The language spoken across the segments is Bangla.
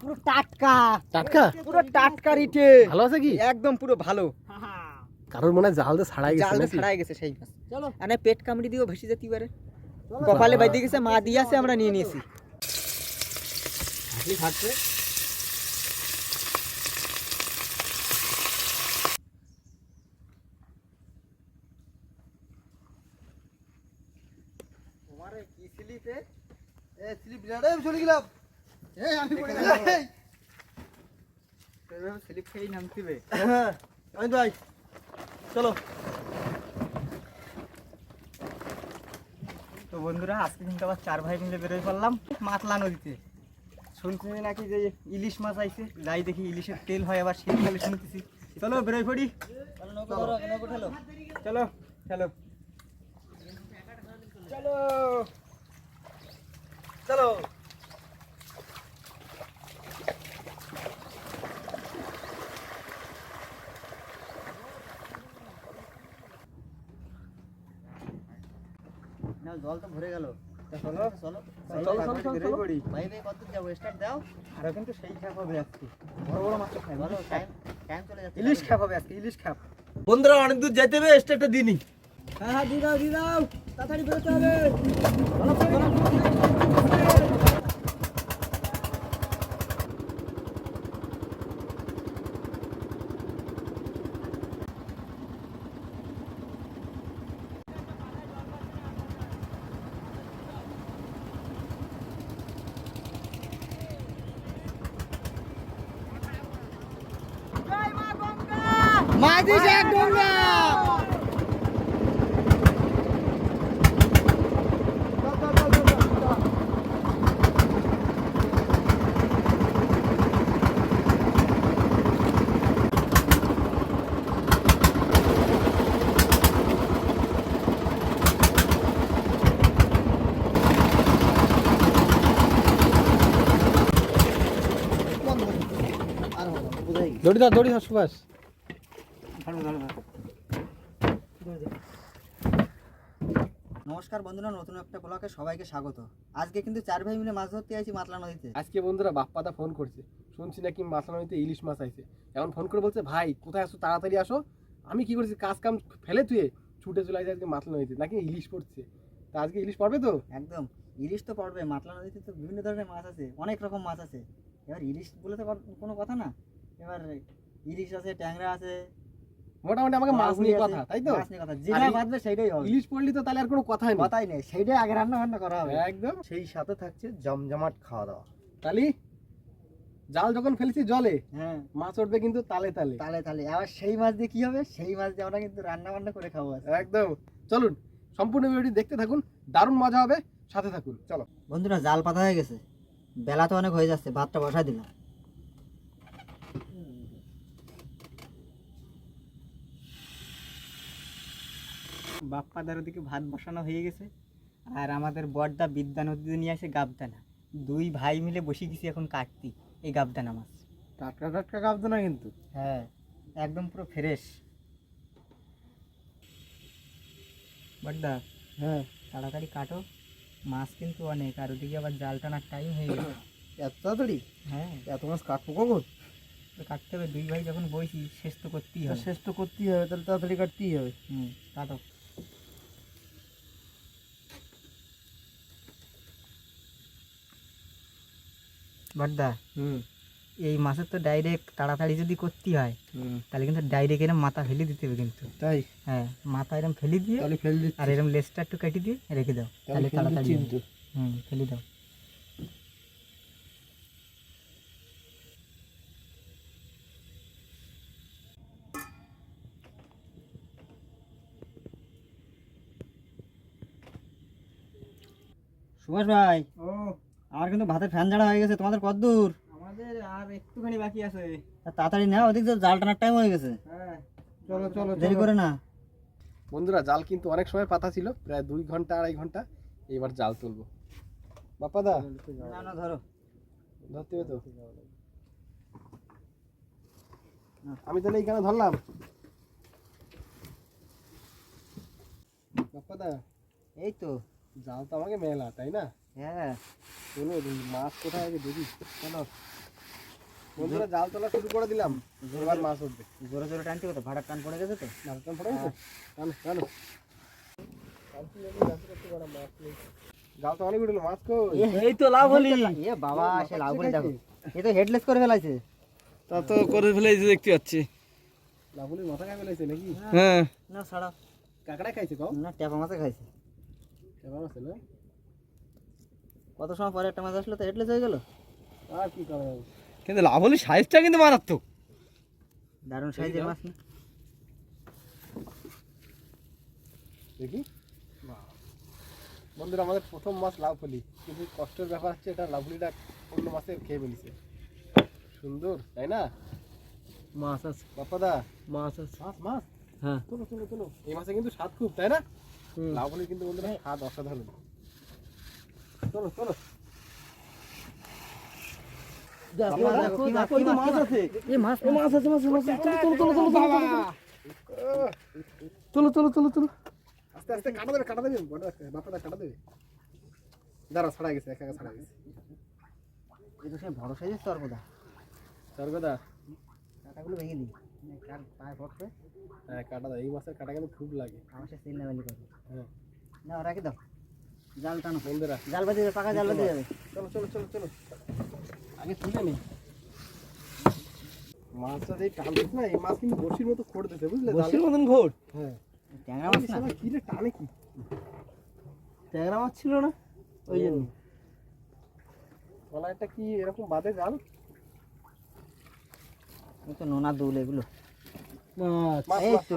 পুরো টাটকা। টাটকা? পুরো টাটকা রিটে। ভালো আছে কি? একদম পুরো ভালো। কারোর মনে জাল দিয়ে ছাড়াই গেছে জাল? ছাড়াই গেছে সেই মাছ চলো। আরে পেট কামড়ি দিয়েও ভেসে যেতে পারে। কপালে বাইতে গেছে মা দিয়ে আছে আমরা নিয়ে নিয়েছি। কি স্লিপে? এ স্লিপ চলে গেলাম। এই আমি পড়ে গেলাম এই। স্লিপ খেয়ে নামতিবে। হ্যাঁ আমি ভাই চলো। তো বন্ধুরা আজকে কিন্তু আবার চার ভাই মিলে বেরোয় পড়লাম মাতলা নদীতে। শুনছি নাকি যে ইলিশ মাছ আইছে। যাই দেখি ইলিশের তেল হয় আবার সেই তেলে শুনতেছি চলো বেরোয় পড়ি। চলো চলো চলো। জল তো ভরে গেল। চলো চলো চলো, চলো, চলো, চলো। পড়ি ভাই ভাই কত যাব স্টার্ট দাও। আরও কিন্তু সেই খাপ হবে আজকে। বড় বড় মাছ খাই ভালো টাইম টাইম চলে যাচ্ছে। ইলিশ খাপ হবে আজকে ইলিশ খাপ বন্ধুরা অনেক দূর যাইতে হবে স্টেটটা দিনই হ্যাঁ হ্যাঁ দাও দিয়ে দাও। তাড়াতাড়ি বেরোতে হবে। দড়ি দাও দড়ি সুভাষ। নমস্কার বন্ধুরা নতুন একটা ব্লগে সবাইকে স্বাগত। আজকে কিন্তু চার ভাই মিলে মাছ ধরতে আছি মাতলা নদীতে। আজকে বন্ধুরা বাপ্পাদা ফোন করছে। শুনছি নাকি মাতলা নদীতে ইলিশ মাছ আইছে। এখন ফোন করে বলছে ভাই কোথায় আসো তাড়াতাড়ি আসো। আমি কি করেছি? কাজ কাম ফেলে তুই ছুটে চলে আসছে আজকে মাতলা নদীতে। নাকি ইলিশ পড়ছে? তা আজকে ইলিশ পড়বে তো? একদম। ইলিশ তো পড়বে। মাতলা নদীতে তো বিভিন্ন ধরনের মাছ আছে। অনেক রকম মাছ আছে। এবার ইলিশ বলে তো কোনো কথা না। এবার ইলিশ আছে ট্যাংরা আছে। মোটামুটি আমাকে মাছ নিয়ে কথা তাই তো? মাছ নিয়ে কথা। যেটা বাঁধবে সেইটাই হবে। ইলিশ পড়লি তো তাহলে আর কোনো কথাই নেই। কথাই নেই সেইটাই আগে রান্না বান্না করা হবে। একদম। সেই সাথে থাকছে জমজমাট খাওয়া দাওয়া। তালি জাল যখন ফেলছি জলে হ্যাঁ। মাছ উঠবে কিন্তু তালে তালে। তাহলে তাহলে আবার সেই মাছ দিয়ে কি হবে? সেই মাছ দিয়ে আমরা কিন্তু রান্না বান্না করে খাব একদম। চলুন সম্পূর্ণ ভিডিওটি দেখতে থাকুন দারুণ মজা হবে সাথে থাকুন। চলো। বন্ধুরা জাল পাতা হয়ে গেছে। বেলা তো অনেক হয়ে যাচ্ছে ভাতটা বসা দিলাম। বাপ্পাদার ওদিকে ভাত বসানো হয়ে গেছে। আর আমাদের বড়দা বিদ্যা নদীতে নিয়ে আসে গাবদানা। দুই ভাই মিলে বসে গেছি এখন কাটতি এই গাবদানা মাছ। টাটকা টাটকা গাবদানা কিন্তু। হ্যাঁ একদম পুরো ফ্রেশ বড়দা হ্যাঁ। তাড়াতাড়ি কাটো মাছ কিন্তু অনেক আর ওদিকে আবার জাল টানার টাইম হয়ে গেছে। এত তাড়াতাড়ি? হ্যাঁ। এত মাছ কাটবো কখন? কাটতে হবে দুই ভাই যখন বইছি শেষ তো করতেই হবে। শেষ তো করতেই হবে তাহলে তাড়াতাড়ি কাটতেই হবে। হুম কাটো। হুম। এই মাছের তো ডাইরেক্ট তাড়াতাড়ি যদি করতে হয় তাহলে কিন্তু ডাইরেক্ট এরম মাথা ফেলে দিতে হবে কিন্তু। তাই? হ্যাঁ মাথা এরম ফেলে দিয়ে তাহলে ফেল দিচ্ছি। আর এরম লেজটা একটু কেটে দিয়ে রেখে দাও তাহলে তাড়াতাড়ি কিন্তু। হুম ফেলে দাও। সুভাষ ভাই। ও আমার কিন্তু ভাতের ফ্যান জানা হয়ে গেছে তোমাদের কত দূর? আমাদের আর একটুখানি বাকি আছে। তাড়াতাড়ি নাও ওদিক তো জাল টানার টাইম হয়ে গেছে। হ্যাঁ চলো চলো দেরি করে না। বন্ধুরা জাল কিন্তু অনেক সময় পাতা ছিল প্রায় দুই ঘণ্টা আড়াই ঘণ্টা। এবার জাল তুলবো। বাপ্পাদা না না ধরো। ধরতে হবে তো? আমি তাহলে এইখানে ধরলাম। বাপ্পাদা এই তো। জাল তো আমাকে মেলা তাই না? হ্যাঁ চলো মাছ কোথায় আছে দেখি চলো। বন্ধুরা জাল তোলা শুরু করে দিলাম। এবার মাছ উঠবে জোরে জোরে টানতে কত ভাড়ার টান পড়ে গেছে তো? মাছ টান পড়ে গেছে? টানো টানো। জাল তো অনেক উঠল মাছ কই? এই তো লাভ হলি এ বাবা সে লাভ হলি দেখো। এ তো হেডলেস করে ফেলাইছে। তা তো করে ফেলেছি দেখতে পাচ্ছি। লাভুলির মাথা খাই ফেলাইছে নাকি? হ্যাঁ। না ছাড়া। কাকড়া খাইছে কম না ট্যাপা মাছে খাইছে। কেমন আছে না? কত সময় পরে একটা মাছ আসলো তো হেডলেস হয়ে গেল? আর কি করা যাবে? কিন্তু লাভ হলে সাইজটা কিন্তু মারাত্মক। দারুণ সাইজের মাছ না? দেখি। বন্ধুরা আমাদের প্রথম মাছ লাভ ফলি কিন্তু কষ্টের ব্যাপার হচ্ছে এটা লাভলিটা অন্য মাছের খেয়ে ফেলিছে। সুন্দর তাই না? মাছ আছে। বাপ্পাদা মাছ আছে। মাছ মাছ? হ্যাঁ। চলো চলো চলো এই মাছে কিন্তু স্বাদ খুব তাই না? লাভ ফলি কিন্তু বন্ধুরা স্বাদ অসাধারণ। কাটা ছাড়া গেছে একা ছাড়া গেছে এটা সে বড় সাইজের সর্বদা সর্বদা কাটাগুলো ভেঙে পায়ে পড়তে কাটা দেয় এই মাছের কাটা গেলে খুব লাগে আমার সাথে চিন্তা হ্যাঁ না ওরা কি দাও জাল টানো বন্ধুরা জাল বাঁধে যাবে পাকা জাল বাঁধে যাবে চলো চলো চলো চলো। আগে তুলে নি। মাছটা যেই টান না এই মাছ কিন্তু বসির মতো খোড় দিতে বুঝলে? বসির মতন ঘোর হ্যাঁ। ট্যাংরা মাছ না? কি রে টানে কি? ট্যাংরা মাছ ছিল না? ওই জন্য। তলাটা কি এরকম বাদে জাল? তো নোনা দুল এগুলো। এই তো।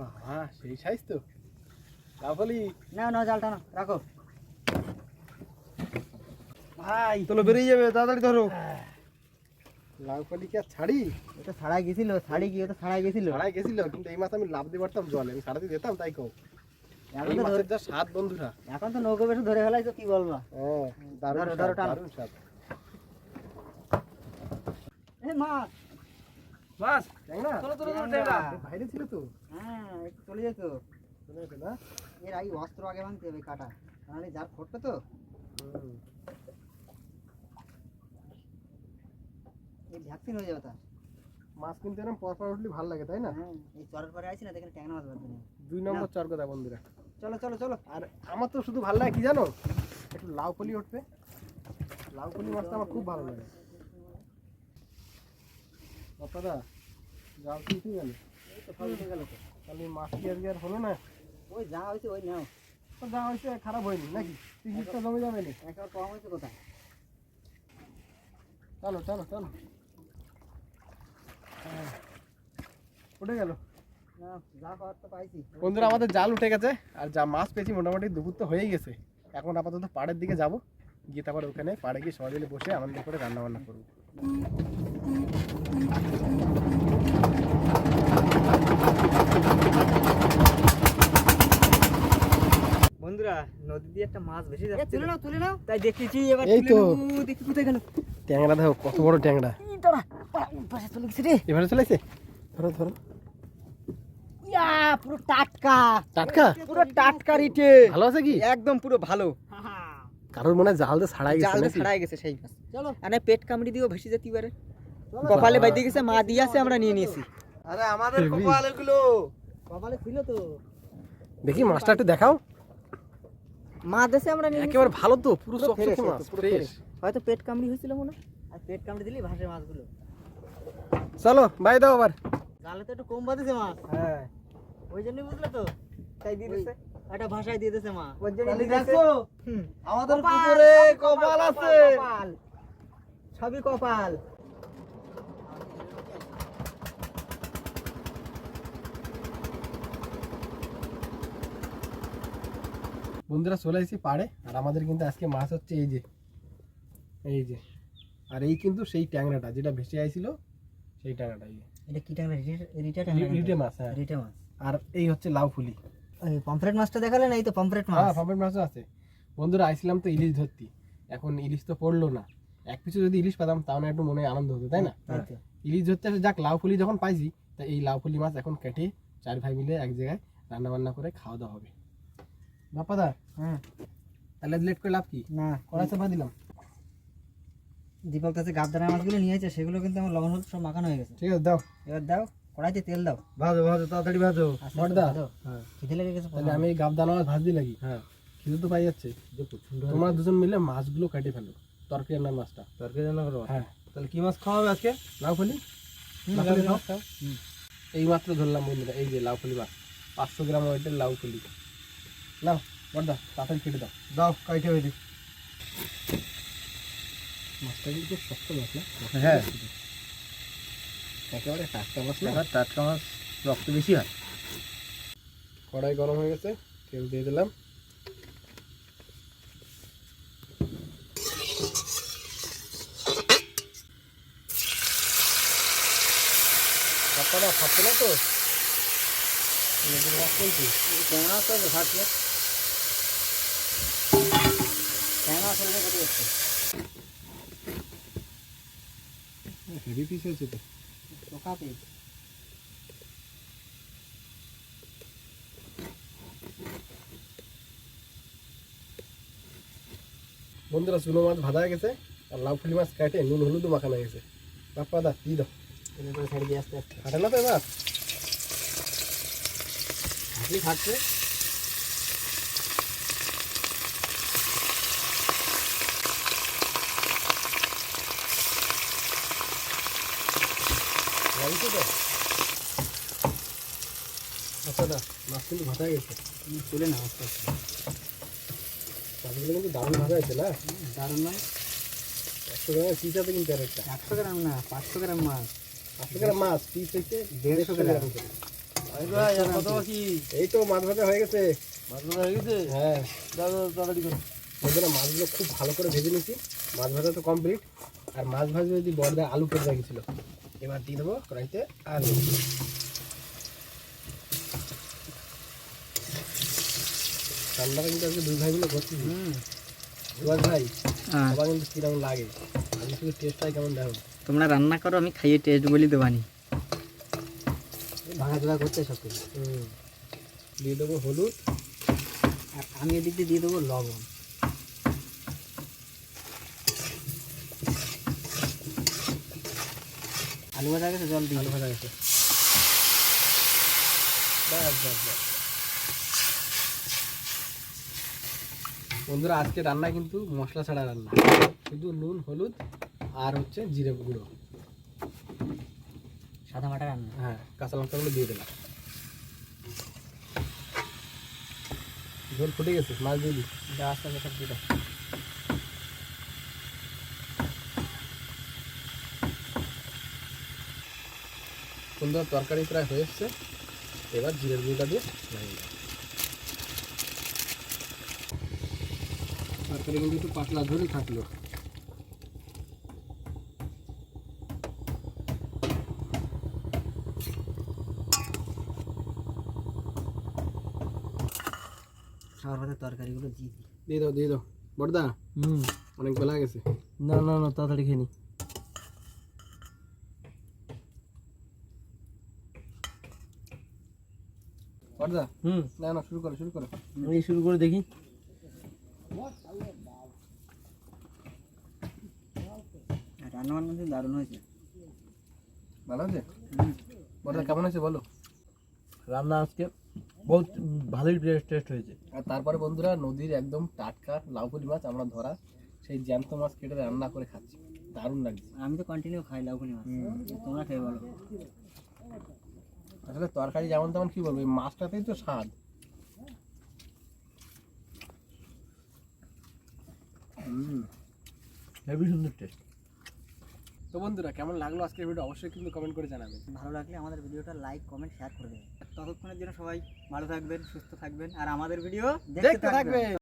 বাবা সেই সাইজ তো। লাউ ফলি নাও নাও জাল টানো রাখো। ভাই। চলো বেরিয়ে যাবে তাড়াতাড়ি ধরো। লাউ ফলি কি আর ছাড়ি? এটা ছাড়াই গেছিল ছাড়ি গিয়ে তো ছাড়াই গেছিল। ছাড়াই গেছিল কিন্তু এই মাছ আমি লাভ দিয়ে পারতাম জলে আমি ছাড়াতে দিতাম তাই কও। এখন তো ধরে- যা স্বাদ বন্ধুরা। এখন তো নৌকো বেশি ধরে ফেলাইছো কি বলবা? হ্যাঁ দারুণ ধরো, টানো। দারুণ স্বাদ। এ মাছ ট্যাংরা চলো চলো চলো ট্যাংরা। বাইরে ছিল তো। হ্যাঁ একটু চলে যেত। চলে গেছে না? এর আগে অস্ত্র আগে ভাঙতে হবে কাটা। নাহলে যার ফটবে তো। এই ভ্যাকসিন হয়ে যাবে তার। মাছ কিন্তু এরকম পর পর উঠলে ভালো লাগে তাই না? হ্যাঁ এই চরের পরে আইছি না দেখেন ট্যাংরা মাছ বাঁধবে দুই নম্বর চরকদা বন্ধুরা। চলো চলো চলো। আর আমার তো শুধু ভালো লাগে কি জানো? একটু লাউ ফলি উঠবে। লাউ ফলি মাছটা আমার খুব ভালো লাগে। জাল এই তো উঠে গেল। তো তাহলে মাছ কি আজকে আর হলো না। ওই যা হয়েছে ওই নাও। তো যা হয়েছে খারাপ হয়নি নাকি? পিকনিকটা জমে যাবে না একেবারে কম হয়েছে কোথায়? চলো চলো চলো। হ্যাঁ। উঠে গেল? বন্ধুরা আমাদের জাল উঠে গেছে। আর যা মাছ পেয়েছি মোটামুটি দুপুর তো হয়েই গেছে। এখন আপাতত পাড়ের দিকে যাব। গিয়ে তারপর ওখানে পাড়ে গিয়ে সবাই মিলে বসে আনন্দ করে রান্না বান্না করব। বন্ধুরা নদী দিয়ে একটা মাছ ভেসে যাচ্ছে তুলে নাও তুলে নাও। তাই দেখেছি এবার এই তো। দেখি কোথায় গেল। ট্যাংরা দেখো কত বড় ট্যাংরা। পাশে চলে গেছে রে। এবারে চলেছে ধরো ধরো। ইয়া পুরো টাটকা। টাটকা? পুরো টাটকা রিটে। ভালো আছে কি? একদম পুরো ভালো। কারোর মনে হয় জাল দিয়ে ছাড়াই গেছে জাল ছাড়াই গেছে সেই মাছ। চলো। আরে পেট কামড়ি দিও ভেসে যেতে পারে। কপালে বাইতে গেছে মা দিয়ে আছে আমরা নিয়ে নিয়েছি। আরে আমাদের। কপাল এগুলো। কপালে ছিল তো। দেখি মাছটা একটু দেখাও। মা দেশে আমরা নিয়ে। একেবারে ভালো তো পুরো চকচকে মাছ ফ্রেশ। হয়তো পেট কামড়ি হয়েছিল মনে আর পেট কামড়ি দিলেই ভাসে মাছগুলো। চলো বাই দাও আবার। জালে তো একটু কম বাঁধেছে মাছ। হ্যাঁ। ওই জন্যই বুঝলে তো। তাই দিয়ে দিছে। একটা ভাষায় দিয়ে দিছে মা। তাহলে দেখো। হুম। আমাদের কপাল, পুকুরে কপাল, কপাল আছে। কপাল। সবই কপাল। বন্ধুরা চলে এসেছি পাড়ে আর আমাদের কিন্তু আজকে মাছ হচ্ছে এই যে এই যে আর এই কিন্তু সেই ট্যাংরাটা যেটা ভেসে আইছিল সেই ট্যাংরাটাই এটা কি ট্যাংরা? রিটা রিটে মাছ হ্যাঁ। রিটা মাছ। আর এই হচ্ছে লাউ ফুলি। পমফ্রেট মাছটা দেখালে না এই তো পমফ্রেট মাছ। হ্যাঁ পাম্পের মাছও আছে। বন্ধুরা আইছিলাম তো ইলিশ ধরতি। এখন ইলিশ তো পড়ল না। এক পিছু যদি ইলিশ পেতাম তাহলে একটু মনে আনন্দ হতো তাই না? ইলিশ ধরতে যাক লাউ ফুলি যখন পাইছি তা এই লাউ ফুলি মাছ এখন কেটে চার ভাই মিলে এক জায়গায় রান্না বান্না করে খাওয়া দাওয়া হবে। বাপ্পাদা হ্যাঁ। তাহলে লেট করে লাভ কি? না কড়াই চাপা দিলাম। দীপক কাছে গাবদানা মাছগুলো নিয়েছে সেগুলো কিন্তু আমার লবণ হলুদ সব মাখানো হয়ে গেছে। ঠিক আছে দাও। এবার দাও কড়াইতে তেল দাও। ভাজো ভাজো তাড়াতাড়ি ভাজো। আস্তে বড়দা। আস্তে দাও। হ্যাঁ। খিদে লেগে গেছে তাহলে আমি এই গাবদানা মাছ ভাজতে লাগি। হ্যাঁ। খিদে তো পাই যাচ্ছে। তোমরা দুজন মিলে মাছগুলো কেটে ফেলো তরকারি রান্নার মাছটা। তরকারি রান্না করো হ্যাঁ। তাহলে কি মাছ খাওয়াবে আজকে? লাউ ফুলি হুম, লাউ ফুলি লাউ খাও। এই মাত্র ধরলাম বন্ধুরা এই যে লাউ ফুলি মাছ পাঁচশো গ্রাম ওয়েটের লাউ ফুলি নাও বড়দা তাড়াতাড়ি কেটে দাও। দাও কাইটে হইলি মাছটা কিন্তু শক্ত মাছ না? হ্যাঁ। একেবারে টাটকা মাছ না? টাটকা মাছ রক্ত বেশি হয়। কড়াই গরম হয়ে গেছে তেল দিয়ে দিলাম। আপনারা খাচ্ছে না তো? তো ভাজছে যাচ্ছে হেভি পিস হয়েছে তো? পোকা পেয়ে বন্ধুরা চুনো মাছ ভাজা হয়ে গেছে। আর লাউ ফুলি মাছ কাটে নুন হলুদও মাখানো হয়ে গেছে। বাপ্পা দা দিয়ে দাও। ছেড়ে দিয়ে আস্তে আস্তে। কাটে না তো এবার? হাঁটলি ফাটছে। আচ্ছা মাছ কিন্তু ভাজা তুলে আস্তে আস্তে। মাছগুলো কিন্তু দারুণ ভাজা হয়েছে না? দারুণ নয় একশো গ্রামের পিস আছে কিন্তু আর একটা। একশো গ্রাম না পাঁচশো গ্রাম মাছ। পাঁচশো গ্রাম মাছ পিস হচ্ছে দেড়শো গ্রাম। এই তো মাছ ভাজা হয়ে গেছে। মাছ ভাজা হয়ে গেছে? হ্যাঁ। দাও, তাড়াতাড়ি করো। বন্ধুরা মাছগুলো খুব ভালো করে ভেজে নিয়েছি। মাছ ভাজা তো কমপ্লিট আর মাছ ভাজা যদি বড়দা আলু কেটে রেখেছিল এবার দিয়ে দেবো কড়াইতে আলু। ঠান্ডাটা কিন্তু আজকে দুই ভাই মিলে করছি। হুম। সুভাষ ভাই হ্যাঁ। সবার কিন্তু কীরকম লাগে? আমি শুধু টেস্ট হয় কেমন দেখো। তোমরা রান্না করো আমি খাইয়ে টেস্ট বলি দেবানি। ভাঙা চোখা করতে সব কিছু। দিয়ে দেবো হলুদ। আর আমি এদিক দিয়ে দিয়ে দেবো লবণ। আলু ভাজা গেছে জল দিই আলু ভাজা গেছে। ব্যাস ব্যাস ব্যাস বন্ধুরা আজকে রান্না কিন্তু মশলা ছাড়া রান্না। শুধু নুন হলুদ আর হচ্ছে জিরে গুঁড়ো। সাদা মাটা রান্না। হ্যাঁ কাঁচা লঙ্কাগুলো দিয়ে দিলাম। ঝোল ফুটে গেছে মাছ দিয়ে দিই। আস্তে আস্তে সব দিয়ে সুন্দর তরকারি প্রায় হয়ে এসছে। এবার জিরের গুঁড়োটা দিয়ে লাগিয়ে দাও তরকারি কিন্তু একটু পাতলা ঝোলই থাকল। খাওয়ার পথে তরকারিগুলো দিয়ে দিই। দিয়ে দাও দিয়ে দাও। বড়দা হুম। অনেক বেলা গেছে। না না না তাড়াতাড়ি খেয়ে নি। বড়দা হুম। না না শুরু করো শুরু করো। এই শুরু করে দেখি। রান্না বান্না কিন্তু দারুণ হয়েছে। ভালো আছে হুম। কেমন হয়েছে বলো? রান্না আজকে বহুত ভালোই টেস্ট হয়েছে। আর তারপরে বন্ধুরা নদীর একদম টাটকা লাউপুরি মাছ আমরা ধরা সেই জ্যান্ত মাছ কেটে রান্না করে খাচ্ছি। দারুণ লাগছে। আমি তো কন্টিনিউ খাই লাউকুনি মাছ। তোমরা খেয়ে বলো। আসলে তরকারি যেমন তেমন কি বলব? এই মাছটাতেই তো স্বাদ। হেভি সুন্দর টেস্ট তো বন্ধুরা কেমন লাগল আজকের ভিডিও অবশ্যই কিন্তু কমেন্ট করে জানাবেন ভালো লাগলে আমাদের ভিডিওটা লাইক কমেন্ট শেয়ার করে দেবেন। ততক্ষণের জন্য সবাই ভালো থাকবেন সুস্থ থাকবেন আর আমাদের ভিডিও দেখতে থাকবে